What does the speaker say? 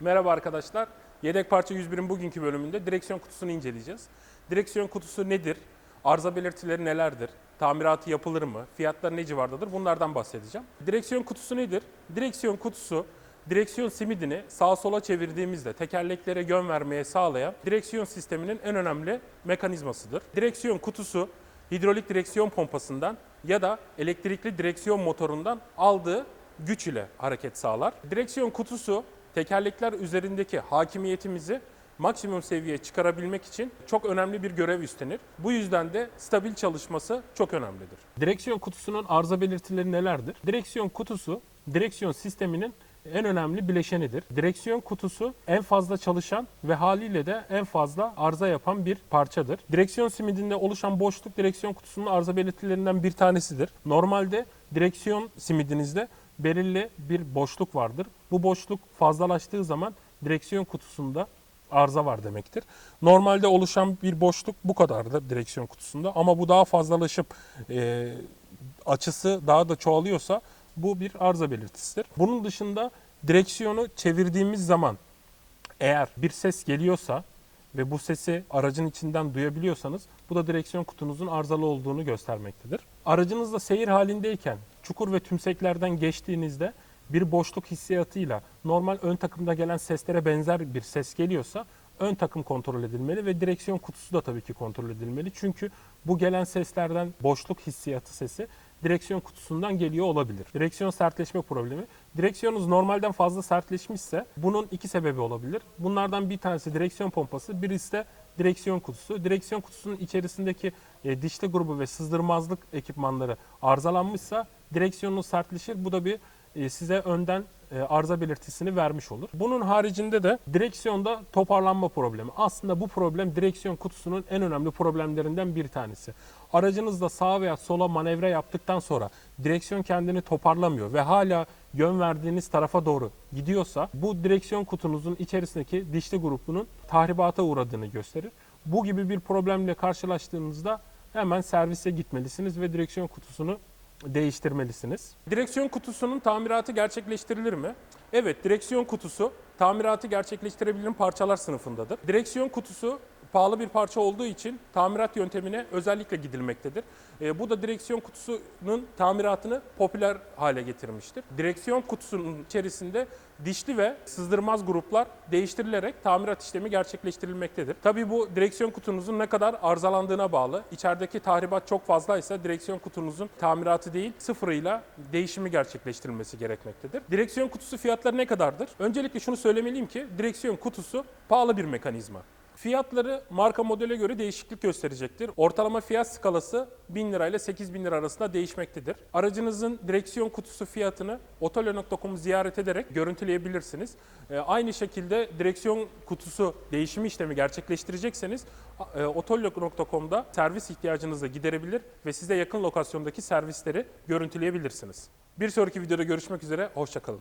Merhaba arkadaşlar. Yedek parça 101'in bugünkü bölümünde direksiyon kutusunu inceleyeceğiz. Direksiyon kutusu nedir? Arıza belirtileri nelerdir? Tamiratı yapılır mı? Fiyatları ne civardadır? Bunlardan bahsedeceğim. Direksiyon kutusu nedir? Direksiyon kutusu direksiyon simidini sağa sola çevirdiğimizde tekerleklere yön vermeye sağlayan direksiyon sisteminin en önemli mekanizmasıdır. Direksiyon kutusu hidrolik direksiyon pompasından ya da elektrikli direksiyon motorundan aldığı güç ile hareket sağlar. Direksiyon kutusu tekerlekler üzerindeki hakimiyetimizi maksimum seviyeye çıkarabilmek için çok önemli bir görev üstlenir. Bu yüzden de stabil çalışması çok önemlidir. Direksiyon kutusunun arıza belirtileri nelerdir? Direksiyon kutusu direksiyon sisteminin en önemli bileşenidir. Direksiyon kutusu en fazla çalışan ve haliyle de en fazla arıza yapan bir parçadır. Direksiyon simidinde oluşan boşluk direksiyon kutusunun arıza belirtilerinden bir tanesidir. Normalde direksiyon simidinizde belirli bir boşluk vardır. Bu boşluk fazlalaştığı zaman direksiyon kutusunda arıza var demektir. Normalde oluşan bir boşluk bu kadardır direksiyon kutusunda ama bu daha fazlalaşıp e, açısı daha da çoğalıyorsa bu bir arıza belirtisidir. Bunun dışında direksiyonu çevirdiğimiz zaman eğer bir ses geliyorsa ve bu sesi aracın içinden duyabiliyorsanız bu da direksiyon kutunuzun arızalı olduğunu göstermektedir. Aracınızda seyir halindeyken çukur ve tümseklerden geçtiğinizde bir boşluk hissiyatıyla normal ön takımda gelen seslere benzer bir ses geliyorsa ön takım kontrol edilmeli ve direksiyon kutusu da tabii ki kontrol edilmeli. Çünkü bu gelen seslerden boşluk hissiyatı sesi direksiyon kutusundan geliyor olabilir. Direksiyon sertleşme problemi. Direksiyonunuz normalden fazla sertleşmişse bunun iki sebebi olabilir. Bunlardan bir tanesi direksiyon pompası, birisi de direksiyon kutusu. Direksiyon kutusunun içerisindeki e, dişli grubu ve sızdırmazlık ekipmanları arızalanmışsa direksiyonunuz sertleşir. Bu da bir e, size önden e, arıza belirtisini vermiş olur. Bunun haricinde de direksiyonda toparlanma problemi. Aslında bu problem direksiyon kutusunun en önemli problemlerinden bir tanesi. Aracınızda sağa veya sola manevra yaptıktan sonra direksiyon kendini toparlamıyor ve hala yön verdiğiniz tarafa doğru gidiyorsa bu direksiyon kutunuzun içerisindeki dişli grubunun tahribata uğradığını gösterir. Bu gibi bir problemle karşılaştığınızda hemen servise gitmelisiniz ve direksiyon kutusunu değiştirmelisiniz. Direksiyon kutusunun tamiratı gerçekleştirilir mi? Evet, direksiyon kutusu tamiratı gerçekleştirebilen parçalar sınıfındadır. Direksiyon kutusu pahalı bir parça olduğu için tamirat yöntemine özellikle gidilmektedir. E, bu da direksiyon kutusunun tamiratını popüler hale getirmiştir. Direksiyon kutusunun içerisinde dişli ve sızdırmaz gruplar değiştirilerek tamirat işlemi gerçekleştirilmektedir. Tabii bu direksiyon kutunuzun ne kadar arızalandığına bağlı. İçerideki tahribat çok fazlaysa direksiyon kutunuzun tamiratı değil sıfırıyla değişimi gerçekleştirilmesi gerekmektedir. Direksiyon kutusu fiyatları ne kadardır? Öncelikle şunu söylemeliyim ki direksiyon kutusu pahalı bir mekanizma. Fiyatları marka modele göre değişiklik gösterecektir. Ortalama fiyat skalası 1000 lira ile 8000 lira arasında değişmektedir. Aracınızın direksiyon kutusu fiyatını otolo.com'u ziyaret ederek görüntüleyebilirsiniz. Ee, aynı şekilde direksiyon kutusu değişimi işlemi gerçekleştirecekseniz e, servis ihtiyacınızı giderebilir ve size yakın lokasyondaki servisleri görüntüleyebilirsiniz. Bir sonraki videoda görüşmek üzere, hoşçakalın.